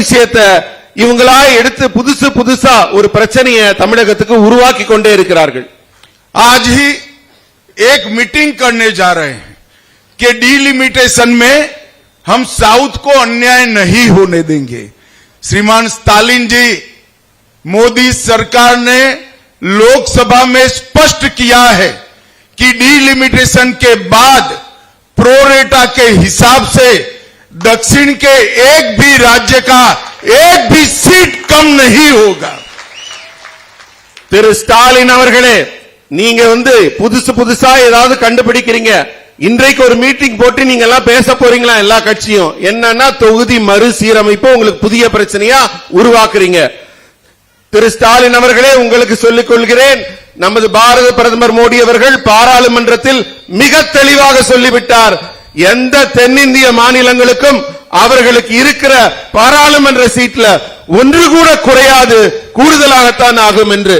விஷயத்த இவங்களா எடுத்து புதுசு புதுசா ஒரு தமிழகத்துக்கு உருவாக்கி கொண்டே இருக்கிறார்கள் आज ही एक मीटिंग करने जा रहे हैं कि डिलिमिटेशन में हम साउथ को अन्याय नहीं होने देंगे श्रीमान स्टालिन जी मोदी सरकार ने लोकसभा में स्पष्ट किया है कि डिलिमिटेशन के बाद प्रोरेटा के हिसाब से दक्षिण के एक भी राज्य का एक भी सीट कम नहीं होगा திரு ஸ்டாலின் அவர்களே நீங்க வந்து புதுசு புதுசா ஏதாவது கண்டுபிடிக்கிறீங்க இன்றைக்கு ஒரு மீட்டிங் போட்டு நீங்க எல்லாம் பேச போறீங்களா எல்லா கட்சியும் என்னன்னா தொகுதி மறுசீரமைப்பு உங்களுக்கு புதிய பிரச்சனையா உருவாக்குறீங்க திரு ஸ்டாலின் அவர்களே உங்களுக்கு சொல்லிக் கொள்கிறேன் நமது பாரத பிரதமர் மோடி அவர்கள் பாராளுமன்றத்தில் மிக தெளிவாக சொல்லிவிட்டார் எந்த தென்னிந்திய மாநிலங்களுக்கும் அவர்களுக்கு இருக்கிற பாராளுமன்ற சீட்ல ஒன்று கூட குறையாது கூடுதலாகத்தான் ஆகும் என்று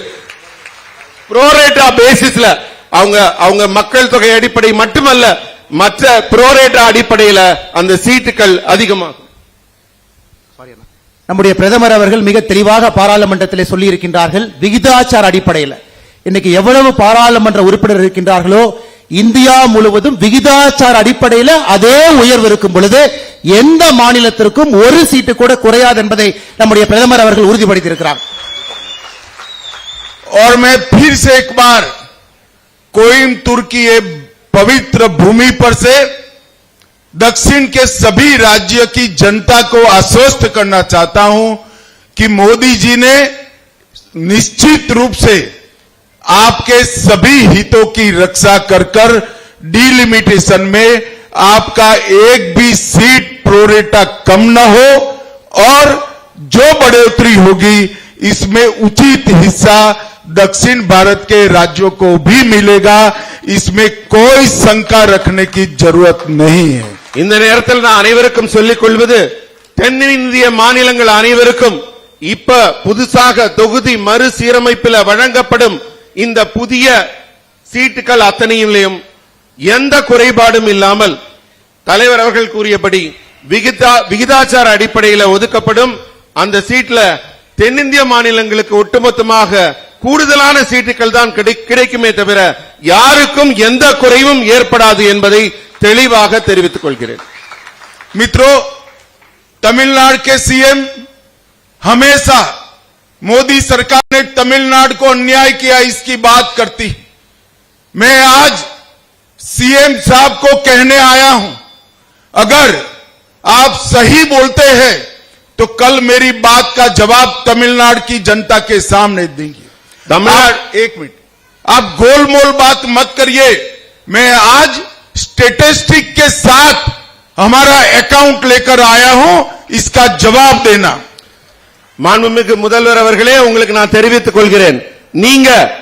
புரோரேட்டா பேசிஸ்ல அவங்க அவங்க மக்கள் தொகை அடிப்படை மட்டுமல்ல மற்ற புரோரேட்டா அடிப்படையில அந்த சீட்டுகள் அதிகமாகும் நம்முடைய பிரதமர் அவர்கள் மிக தெளிவாக பாராளுமன்றத்திலே சொல்லி இருக்கின்றார்கள் விகிதாச்சார அடிப்படையில் இன்னைக்கு எவ்வளவு பாராளுமன்ற உறுப்பினர் இருக்கின்றார்களோ इंडिया மூலமும் விகிதாச்சார அடிப்படையில் அதே உயர் இருக்கும் பொழுது எந்த மாநிலத்திற்கும் ஒரு சீட் கூட குறையாத என்பதை நம்முடைய பிரதமர் அவர்கள் உறுதிಪಡத்து இருக்கிறார் और मैं फिर से एक बार कोइन तुर्की ये पवित्र भूमि पर से दक्षिण के सभी राज्य की जनता को आश्वस्त करना चाहता हूं कि मोदी जी ने निश्चित रूप से आपके सभी हितों की रक्षा कर कर डिलिमिटेशन में आपका एक भी सीट प्रोरेटा कम ना हो और जो बढ़ोतरी होगी इसमें उचित हिस्सा दक्षिण भारत के राज्यों को भी मिलेगा इसमें कोई शंका रखने की जरूरत नहीं है इन ना நான் அனைவருக்கும் சொல்லிக் இந்த புதிய சீட்டுகள் அத்தனையிலையும் எந்த குறைபாடும் இல்லாமல் தலைவர் அவர்கள் கூறியபடி விகிதா விகிதாச்சார அடிப்படையில் ஒதுக்கப்படும் அந்த சீட்ல தென்னிந்திய மாநிலங்களுக்கு ஒட்டுமொத்தமாக கூடுதலான சீட்டுகள் தான் கிடைக்குமே தவிர யாருக்கும் எந்த குறைவும் ஏற்படாது என்பதை தெளிவாக தெரிவித்துக் கொள்கிறேன் மித்ரோ தமிழ்நாடு के सीएम ஹமேசா மோடி சர்க்கார் तमिलनाडु को अन्याय किया इसकी बात करती मैं आज सीएम साहब को कहने आया हूं अगर आप सही बोलते हैं तो कल मेरी बात का जवाब तमिलनाडु की जनता के सामने देंगे तमिलनाडु एक मिनट आप गोलमोल बात मत करिए मैं आज स्टेटिस्टिक के साथ हमारा अकाउंट लेकर आया हूं इसका जवाब देना மாண்புமிகு முதல்வர் அவர்களே உங்களுக்கு நான் தெரிவித்துக் கொள்கிறேன் நீங்க